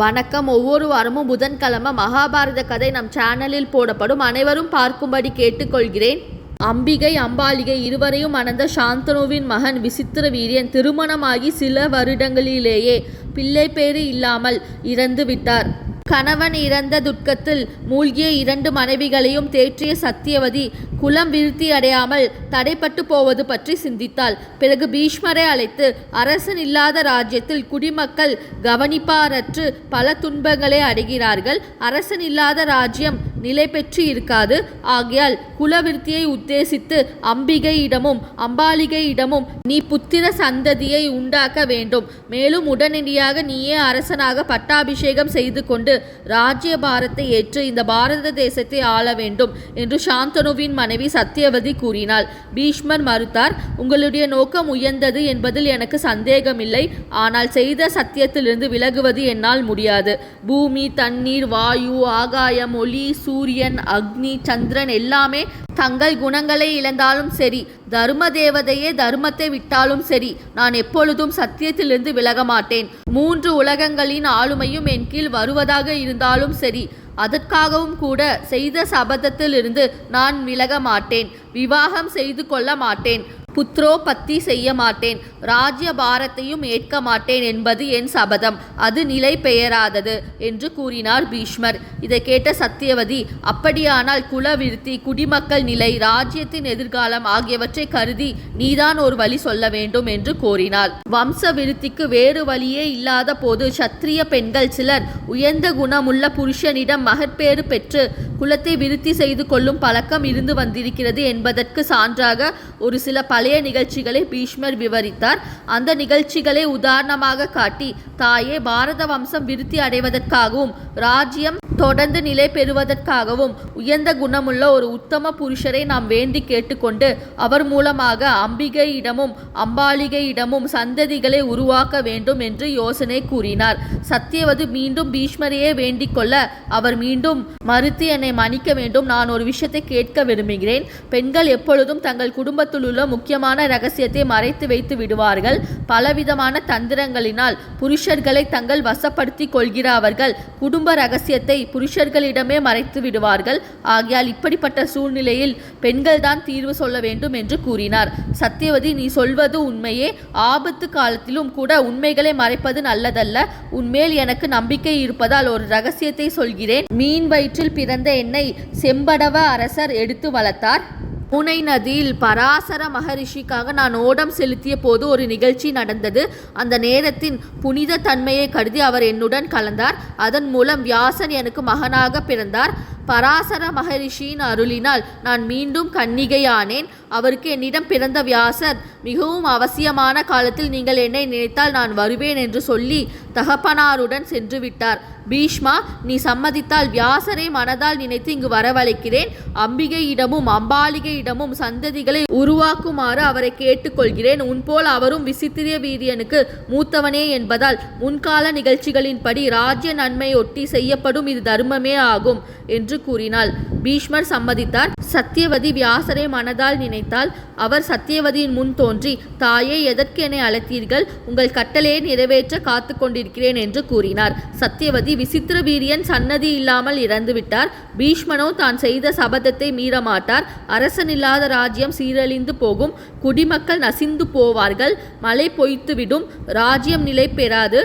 வணக்கம். ஒவ்வொரு வாரமும் புதன்கிழமை மகாபாரத கதை நம் சேனலில் போடப்படும். அனைவரும் பார்க்கும்படி கேட்டுக்கொள்கிறேன். அம்பிகை அம்பாலிகை இருவரையும் மணந்த சாந்தனுவின் மகன் விசித்திர வீரியன் திருமணமாகி சில வருடங்களிலேயே பிள்ளை பேறு இல்லாமல் இறந்து விட்டார் கணவன் இறந்த துக்கத்தில் மூழ்கிய இரண்டு மனைவிகளையும் தேற்றிய சத்தியவதி குலம் விருத்தி அடையாமல் தடைப்பட்டு போவது பற்றி சிந்தித்தாள். பிறகு பீஷ்மரை அழைத்து அரசன் இல்லாத ராஜ்யத்தில் குடிமக்கள் கவனிப்பாரற்று பல துன்பங்களை அடைகிறார்கள். அரசன் இல்லாத ராஜ்யம் நிலை பெற்று இருக்காது ஆகையால் குலவிருத்தியை உத்தேசித்து அம்பிகையிடமும் அம்பாலிகையிடமும் நீ புத்திர சந்ததியை உண்டாக்க வேண்டும். மேலும் உடனடியாக நீயே அரசனாக பட்டாபிஷேகம் செய்து கொண்டு ராஜ்ய பாரத்தை ஏற்று இந்த பாரத தேசத்தை ஆள வேண்டும் என்று சாந்தனுவின் மனைவி சத்தியவதி கூறினாள். பீஷ்மர் மறுத்தார் உங்களுடைய நோக்கம் உயர்ந்தது என்பதில் எனக்கு சந்தேகமில்லை. ஆனால் செய்த சத்தியத்திலிருந்து விலகுவது என்னால் முடியாது. பூமி தண்ணீர் வாயு ஆகாயம் ஒளி சூரியன் அக்னி சந்திரன் எல்லாமே தங்கள் குணங்களை இழந்தாலும் சரி தர்ம தேவதையே தர்மத்தை விட்டாலும் சரி நான் எப்பொழுதும் சத்தியத்திலிருந்து விலக மாட்டேன். மூன்று உலகங்களின் ஆளுமையும் என் கீழ் வருவதாக இருந்தாலும் சரி அதற்காகவும் கூட செய்த சபதத்திலிருந்து நான் விலக மாட்டேன். விவாகம் செய்து கொள்ள மாட்டேன். புத்ரோபத்தி செய்ய மாட்டேன். ராஜ்ய பாரத்தையும் ஏற்க மாட்டேன் என்பது என் சபதம். அது நிலை பெயராதது என்று கூறினார் பீஷ்மர். இதை கேட்ட சத்தியவதி அப்படியானால் குலவிருத்தி குடிமக்கள் நிலை ராஜ்யத்தின் எதிர்காலம் ஆகியவற்றை கருதி நீதான் ஒரு வழி சொல்ல வேண்டும் என்று கோரினாள் வம்ச விருத்திக்கு வேறு வழியே இல்லாத போது சத்திரிய பெண்கள் சிலர் உயர்ந்த குணமுள்ள புருஷனிடம் மகற்பேறு பெற்று குலத்தை விருத்தி செய்து கொள்ளும் பழக்கம் இருந்து வந்திருக்கிறது என்பதற்கு சான்றாக ஒரு சில பழைய நிகழ்ச்சிகளை பீஷ்மர் விவரித்தார். அந்த நிகழ்ச்சிகளை உதாரணமாக காட்டி தாயே பாரத வம்சம் விருத்தி அடைவதற்காகவும் ராஜ்யம் தொடர்ந்து நிலை பெறுவதற்காகவும் உயர்ந்த குணமுள்ள ஒரு உத்தம புருஷரை நாம் வேண்டி கேட்டுக்கொண்டு அவர் மூலமாக அம்பிகையிடமும் அம்பாளிகையிடமும் சந்ததிகளை உருவாக்க வேண்டும் என்று யோசனை கூறினார். சத்தியவது மீண்டும் பீஷ்மரையே வேண்டிக் கொள்ள அவர் மீண்டும் மறுத்து என்னை மன்னிக்க வேண்டும். நான் ஒரு விஷயத்தை கேட்க விரும்புகிறேன். பெண்கள் எப்பொழுதும் தங்கள் குடும்பத்தில் உள்ள முக்கியமான ரகசியத்தை மறைத்து வைத்து விடுவார்கள். பலவிதமான தந்திரங்களினால் புருஷர்களை தங்கள் வசப்படுத்தி கொள்கிற அவர்கள் குடும்ப ரகசியத்தை புருஷர்களிடமே மறைத்து விடுவார்கள். ஆகையால் இப்படிப்பட்ட சூழ்நிலையில் பெண்கள்தான் தீர்வு சொல்ல வேண்டும் என்று கூறினார். சத்தியவதி நீ சொல்வது உண்மையே. ஆபத்து காலத்திலும் கூட உண்மைகளை மறைப்பது நல்லதல்ல. உன்மேல் எனக்கு நம்பிக்கை இருப்பதால் ஒரு ரகசியத்தை சொல்கிறேன். மீன் வயிற்றில் பிறந்த என்னை செம்படவ அரசர் எடுத்து வளர்த்தார். புனை நதியில் பராசர மகரிஷிக்காக நான் ஓடம் செலுத்திய போது ஒரு நிகழ்ச்சி நடந்தது. அந்த நேரத்தின் புனித தன்மையை கருதி அவர் என்னுடன் கலந்தார். அதன் மூலம் வியாசன் எனக்கு மகனாக பிறந்தார். பராசர மகரிஷியின் அருளினால் நான் மீண்டும் கன்னிகையானேன். அவருக்கு என்னிடம் பிறந்த வியாசர். மிகவும் அவசியமான காலத்தில் நீங்கள் என்னை நினைத்தால் நான் வருவேன் என்று சொல்லி தகப்பனாருடன் சென்று விட்டார். பீஷ்மா நீ சம்மதித்தால் வியாசரை மனதால் நினைத்து இங்கு வரவழைக்கிறேன். அம்பிகையிடமும் அம்பாலிகையிடமும் சந்ததிகளை உருவாக்குமாறு அவரை கேட்டுக்கொள்கிறேன். உன்போல் அவரும் விசித்திரிய வீரியனுக்கு மூத்தவனே என்பதால் முன்கால நிகழ்ச்சிகளின்படி ராஜ்ய நன்மையொட்டி செய்யப்படும் இது தர்மமே ஆகும் என்று கூறினாள். பீஷ்மர் சம்மதித்தார். சத்தியவதி வியாசரை மனதால் நினைத்தால் அவர் சத்தியவதியின் முன் தோன்றி தாயே எதற்கு என்னை அழைத்தீர்கள்? உங்கள் கட்டளையை நிறைவேற்ற காத்து கொண்டிருக்கிறேன் என்று கூறினார். சத்தியவதி விசித்திர வீரியன் சன்னதி இல்லாமல் இறந்துவிட்டார். பீஷ்மனோ தான் செய்த சபதத்தை மீறமாட்டார். அரசனில்லாத ராஜ்யம் சீரழிந்து போகும். குடிமக்கள் நசிந்து போவார்கள். மழை பொய்த்துவிடும். ராஜ்யம் நிலை பெறாது.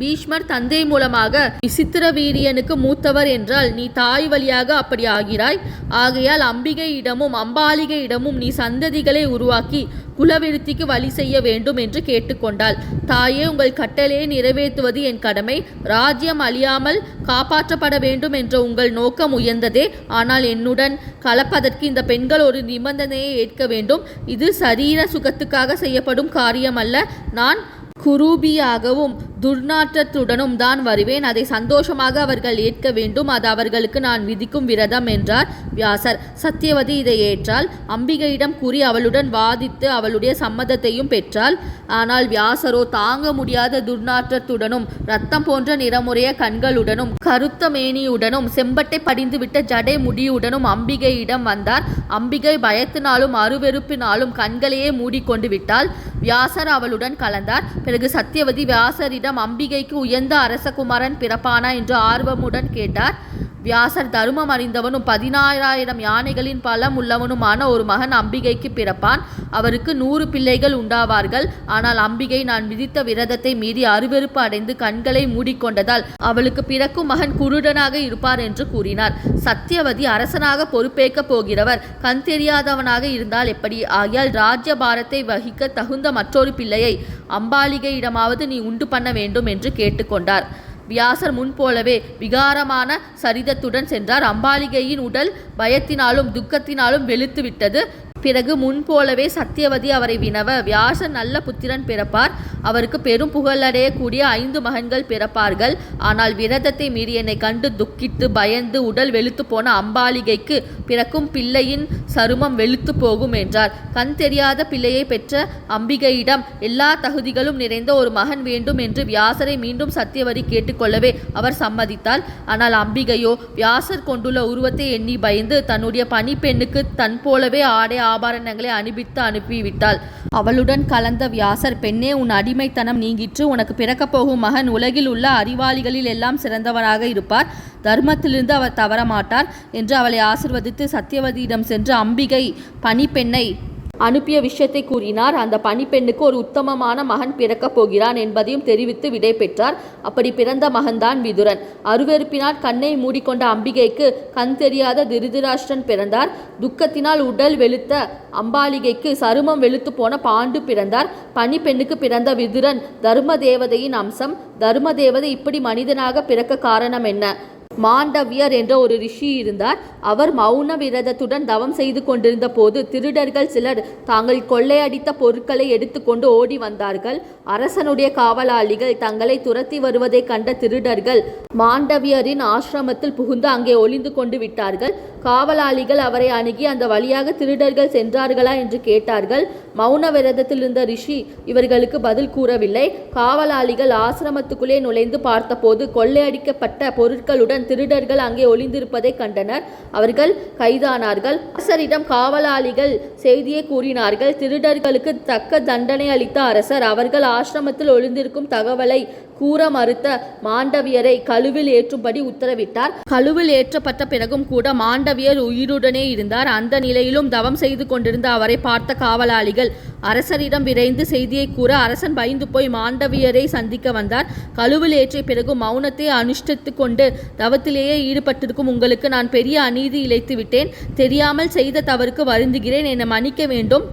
பீஷ்மர் தந்தை மூலமாக விசித்திர வீரியனுக்கு மூத்தவர் என்றால் நீ தாய் வழியாக அப்படி ஆகிறாய். ஆகையால் அம்பிகையிடமும் அம்பாலிகையிடமும் நீ சந்ததிகளை உருவாக்கி குலவிருத்திக்கு வழி செய்ய வேண்டும் என்று கேட்டுக்கொண்டாள். தாயே உங்கள் கட்டளையை நிறைவேற்றுவது என் கடமை. ராஜ்யம் அழியாமல் காப்பாற்றப்பட வேண்டும் என்ற உங்கள் நோக்கம் உயர்ந்ததே. ஆனால் என்னுடன் கலப்பதற்கு இந்த பெண்கள் ஒரு நிபந்தனையை ஏற்க வேண்டும். இது சரீர சுகத்துக்காக செய்யப்படும் காரியம் அல்ல நான் குரூபியாகவும் துர்நாற்றத்துடனும் தான் வருவேன். அதை சந்தோஷமாக அவர்கள் ஏற்க வேண்டும். அது அவர்களுக்கு நான் விதிக்கும் விரதம் என்றார் வியாசர். சத்தியவதி இதை ஏற்றால் அம்பிகையிடம் கூறி அவளுடன் வாதித்து அவளுடைய சம்மதத்தையும் பெற்றாள். ஆனால் வியாசரோ தாங்க முடியாத துர்நாற்றத்துடனும் ரத்தம் போன்ற நிறமுறைய கண்களுடனும் கருத்த மேனியுடனும் செம்பட்டை படிந்துவிட்ட ஜடை முடியுடனும் அம்பிகையிடம் வந்தார். அம்பிகை பயத்தினாலும் அருவெறுப்பினாலும் கண்களையே மூடிக்கொண்டு விட்டாள். வியாசர் அவளுடன் கலந்தார். பிறகு சத்தியவதி வியாசரிடம் அம்பிகைக்கு உயர்ந்த அரசகுமாரன் பிறப்பானா? என்று ஆர்வமுடன் கேட்டார். வியாசர் தருமம் அறிந்தவனும் பதினாறாயிரம் யானைகளின் பலம் உள்ளவனுமான ஒரு மகன் அம்பிகைக்கு பிறப்பான். அவருக்கு நூறு பிள்ளைகள் உண்டாவார்கள். ஆனால் அம்பிகை நான் விதித்த விரதத்தை மீறி அருவெறுப்பு அடைந்து கண்களை மூடிக்கொண்டதால் அவளுக்கு பிறக்கும் மகன் குருடனாக இருப்பார் என்று கூறினார். சத்தியவதி அரசனாக பொறுப்பேற்க போகிறவர். கண் தெரியாதவனாக இருந்தால் எப்படி? ஆகியால் ராஜ்ய பாரத்தை வகிக்க தகுந்த மற்றொரு பிள்ளையை அம்பாலிகையிடமாவது நீ உண்டு பண்ண வேண்டும் என்று கேட்டுக்கொண்டார். வியாசர் முன்போலவே விகாரமான சரிதத்துடன் சென்றார். அம்பாலிகையின் உடல் பயத்தினாலும் துக்கத்தினாலும் வெளுத்து விட்டது பிறகு முன்போலவே சத்தியவதி அவரை வினவ வியாசர் நல்ல புத்திரன் பிறப்பார். அவருக்கு பெரும் புகழடையக்கூடிய ஐந்து மகன்கள் பிறப்பார்கள். ஆனால் விரதத்தை மீறி என்னை கண்டு துக்கித்து பயந்து உடல் வெளுத்து போன அம்பாலிகைக்கு பிறக்கும் பிள்ளையின் சருமம் வெளுத்து போகும் என்றார். கண் தெரியாத பிள்ளையை பெற்ற அம்பிகையிடம் எல்லா தகுதிகளும் நிறைந்த ஒரு மகன் வேண்டும் என்று வியாசரை மீண்டும் சத்தியவதி கேட்டுக்கொள்ளவே அவர் சம்மதித்தார் ஆனால் அம்பிகையோ வியாசர் கொண்டுள்ள உருவத்தை எண்ணி பயந்து தன்னுடைய பணிப்பெண்ணுக்கு தன் போலவே ஆடை ஆபரணங்களை அணிவித்து அனுப்பிவிட்டாள். அவளுடன் கலந்த வியாசர் பெண்ணே உன் அடிமைத்தனம் நீங்கிற்று. உனக்கு பிறக்கப் போகும் மகன் உலகில் உள்ள அறிவாளிகளில் எல்லாம் சிறந்தவனாக இருப்பார். தர்மத்திலிருந்து அவர் தவறமாட்டார் என்று அவளை ஆசிர்வதித்து சத்தியவதியிடம் சென்று அம்பிகை பணிப்பெண்ணை அனுப்பிய விஷயத்தை கூறினார். அந்த பணிப்பெண்ணுக்கு ஒரு உத்தமமான மகன் பிறக்கப் போகிறான் என்பதையும் தெரிவித்து விடை பெற்றார். அப்படி பிறந்த மகன்தான் விதுரன். அருவெருப்பினால் கண்ணை மூடிக்கொண்ட அம்பிகைக்கு கண் தெரியாத திருதிராஷ்டன் பிறந்தார். துக்கத்தினால் உடல் வெளுத்த அம்பாலிகைக்கு சருமம் வெளுத்து போன பாண்டு பிறந்தார். பணிப்பெண்ணுக்கு பிறந்த விதுரன் தர்ம தேவதையின் அம்சம். தர்ம தேவதை இப்படி மனிதனாக பிறக்க காரணம் என்ன? மாண்டவியர் என்ற ஒரு ரிஷி இருந்தார். அவர் மௌன விரதத்துடன் தவம் செய்து கொண்டிருந்த போது திருடர்கள் சிலர் தாங்கள் கொள்ளையடித்த பொருட்களை எடுத்துக்கொண்டு ஓடி வந்தார்கள். அரசனுடைய காவலாளிகள் தங்களை துரத்தி வருவதை கண்ட திருடர்கள் மாண்டவியரின் ஆசிரமத்தில் புகுந்து அங்கே ஒளிந்து கொண்டு விட்டார்கள். காவலாளிகள் அவரை அணுகி அந்த வழியாக திருடர்கள் சென்றார்களா என்று கேட்டார்கள். மௌன விரதத்தில் இருந்த ரிஷி இவர்களுக்கு பதில் கூறவில்லை. காவலாளிகள் ஆசிரமத்துக்குள்ளே நுழைந்து பார்த்தபோது கொள்ளையடிக்கப்பட்ட பொருட்களுடன் திருடர்கள் அங்கே ஒளிந்திருப்பதை கண்டனர். அவர்கள் கைதானார்கள். அரசரிடம் காவலாளிகள் செய்தியை கூறினார்கள். திருடர்களுக்கு தக்க தண்டனை அளித்த அரசர் அவர்கள் ஆசிரமத்தில் ஒளிந்திருக்கும் தகவலை கூற மறுத்த மாண்டவியரை கழுவில் ஏற்றும்படி உத்தரவிட்டார். கழுவில் ஏற்றப்பட்ட பிறகும் கூட மாண்டவியர் உயிருடனே இருந்தார். அந்த நிலையிலும் தவம் செய்து கொண்டிருந்த அவரை பார்த்த காவலாளிகள் அரசரிடம் விரைந்து செய்தியை கூற அரசன் பயந்து போய் மாண்டவியரை சந்திக்க வந்தார். கழுவில் ஏற்றிய பிறகு மௌனத்தை அனுஷ்டித்து கொண்டு தவத்திலேயே ஈடுபட்டிருக்கும் உங்களுக்கு நான் பெரிய அநீதி இழைத்து விட்டேன் தெரியாமல் செய்த தவறுக்கு வருந்துகிறேன். என்னை மன்னிக்க வேண்டும்.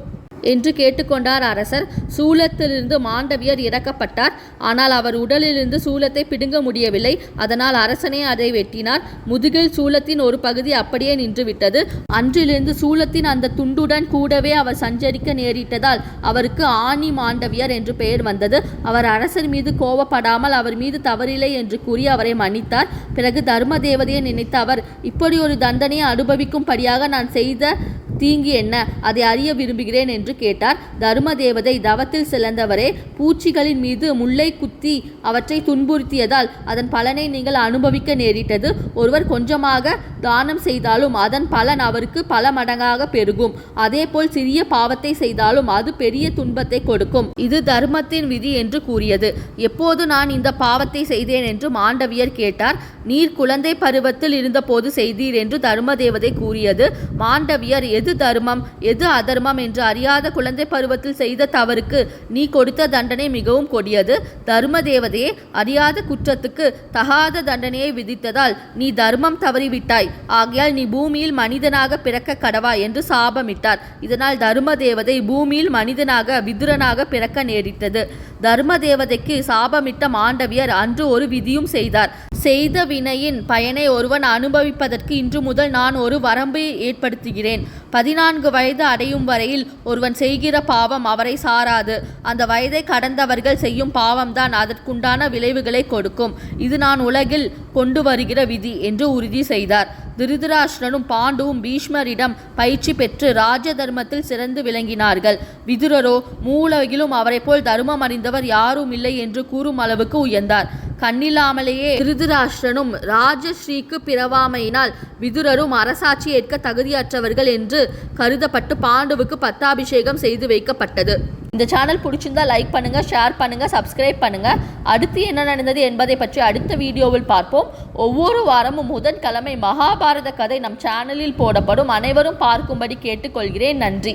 என்று கேட்டுக்கொண்டார் அரசர். சூலத்திலிருந்து மாண்டவியர் இறக்கப்பட்டார். ஆனால் அவர் உடலிலிருந்து சூலத்தை பிடுங்க முடியவில்லை. அதனால் அரசனே அதை வெட்டினார். முதுகில் சூலத்தின் ஒரு பகுதி அப்படியே நின்றுவிட்டது. அன்றிலிருந்து சூலத்தின் அந்த துண்டுடன் கூடவே அவர் சஞ்சரிக்க நேரிட்டதால் அவருக்கு ஆணி மாண்டவியர் என்று பெயர் வந்தது. அவர் அரசர் மீது கோபப்படாமல் அவர் மீது தவறில்லை என்று கூறி அவரை மன்னித்தார். பிறகு தர்ம தேவதையை நினைத்த அவர் இப்படி ஒரு தண்டனையை அனுபவிக்கும்படியாக நான் செய்த தீங்கு என்ன? அதை அறிய விரும்புகிறேன் என்று கேட்டார். தருமதேவதை தவத்தில் சிறந்தவரே பூச்சிகளின் மீது முல்லை குத்தி அவற்றை துன்புறுத்தியதால் அதன் பலனை நீங்கள் அனுபவிக்க நேரிட்டது. ஒருவர் கொஞ்சமாக தானம் செய்தாலும் அதன் பலன் அவருக்கு பல மடங்காக பெருகும். அதேபோல் சிறிய பாவத்தை செய்தாலும் அது பெரிய துன்பத்தை கொடுக்கும். இது தர்மத்தின் விதி என்று கூறியது. எப்போது நான் இந்த பாவத்தை செய்தேன் என்று மாண்டவியர் கேட்டார். நீர் குழந்தை பருவத்தில் இருந்தபோது செய்தீர் என்று தர்ம தேவதை கூறியது. மாண்டவியர் எது தர்மம்? எது அதர்மம்? என்று அறியாத குழந்தை பருவத்தில் செய்த தவறுக்கு நீ கொடுத்த தண்டனை மிகவும் கொடியது. தர்ம தேவதையே அறியாத குற்றத்துக்கு தகாத தண்டனையை விதித்ததால் நீ தர்மம் தவறிவிட்டாய். ஆகையால் நீ பூமியில் மனிதனாக பிறக்க கடவா என்று சாபமிட்டார். இதனால் தர்ம தேவதை பூமியில் மனிதனாக விதுரனாக பிறக்க நேரிட்டது. தர்ம தேவதைக்கு சாபமிட்ட மாண்டவியர் அன்று ஒரு விதியும் செய்தார். செய்த வினையின் பயனை ஒருவன் அனுபவிப்பதற்கு இன்று முதல் நான் ஒரு வரம்பை ஏற்படுத்துகிறேன். பதினான்கு வயது அடையும் வரையில் ஒருவன் செய்கிற பாவம் அவரை சாராது. அந்த வயதை கடந்தவர்கள் செய்யும் பாவம்தான் அதற்குண்டான விளைவுகளை கொடுக்கும். இது நான் உலகில் கொண்டு வருகிற விதி என்று உறுதி செய்தார். திருதராஷ்டிரனும் பாண்டுவும் பீஷ்மரிடம் பயிற்சி பெற்று ராஜ தர்மத்தில் சிறந்து விளங்கினார்கள். விதுரரோ மூலகிலும் அவரைப் போல் தர்மம் அறிந்தவர் யாரும் இல்லை என்று கூறும் அளவுக்கு உயர்ந்தார். கண்ணில்லாமலேயே திருதராஷ்டிரனும் ராஜஸ்ரீக்கு பிறவாமையினால் விதுரரும் அரசாட்சி ஏற்க தகுதியற்றவர்கள் என்று கருதப்பட்டு பாண்டுவுக்கு பட்டாபிஷேகம் செய்து வைக்கப்பட்டது. இந்த சேனல் பிடிச்சிருந்தா லைக் பண்ணுங்கள் ஷேர் பண்ணுங்கள் சப்ஸ்கிரைப் பண்ணுங்கள் அடுத்து என்ன நடந்தது என்பதை பற்றி அடுத்த வீடியோவில் பார்ப்போம். ஒவ்வொரு வாரமும் புதன்கிழமை மகாபாரத கதை நம் சேனலில் போடப்படும். அனைவரும் பார்க்கும்படி கேட்டுக்கொள்கிறேன். நன்றி.